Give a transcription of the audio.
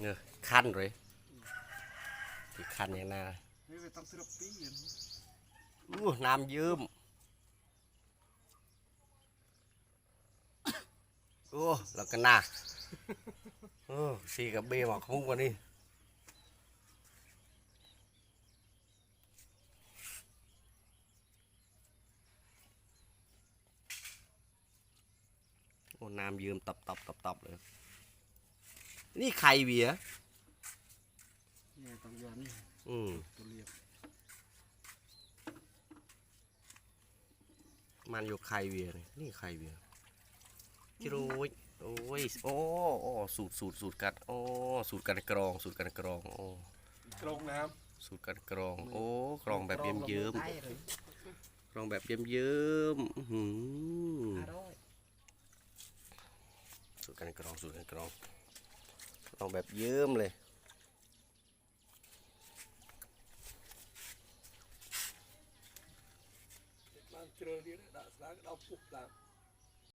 เงอคันเลยที่คันอย่างน่าไม่ไปต้องซื้อปีอันอู้น้ำยืมโอ้แล้วก็น่าโอ้สีกับเบมาคุ้งกว่านี้โอ้น้ำยืมตับตับตับตับเลย นี่ใครเบียร์เนี่ยต้องย้อนนี่อืมตัวเรียบมันอยู่ใครเวียนี่นี่ใครเวียจิโร่ยโอ้ยโอ้โอ้สูตรสูตรสูตรกัดโอ้สูตรกันกรอง สูตรกันกรองโอ้กรงน้สูตรกันกรอง โอ้กรองแบบเยิ้มเยิ้มได้เลยๆกรองแบบเยิ้มเยิ้มๆอื้อหืออร่อย สูตรกันกรองสูตรกันกรอง เองแบบเยิ้มเลยำมันเจอที่ไ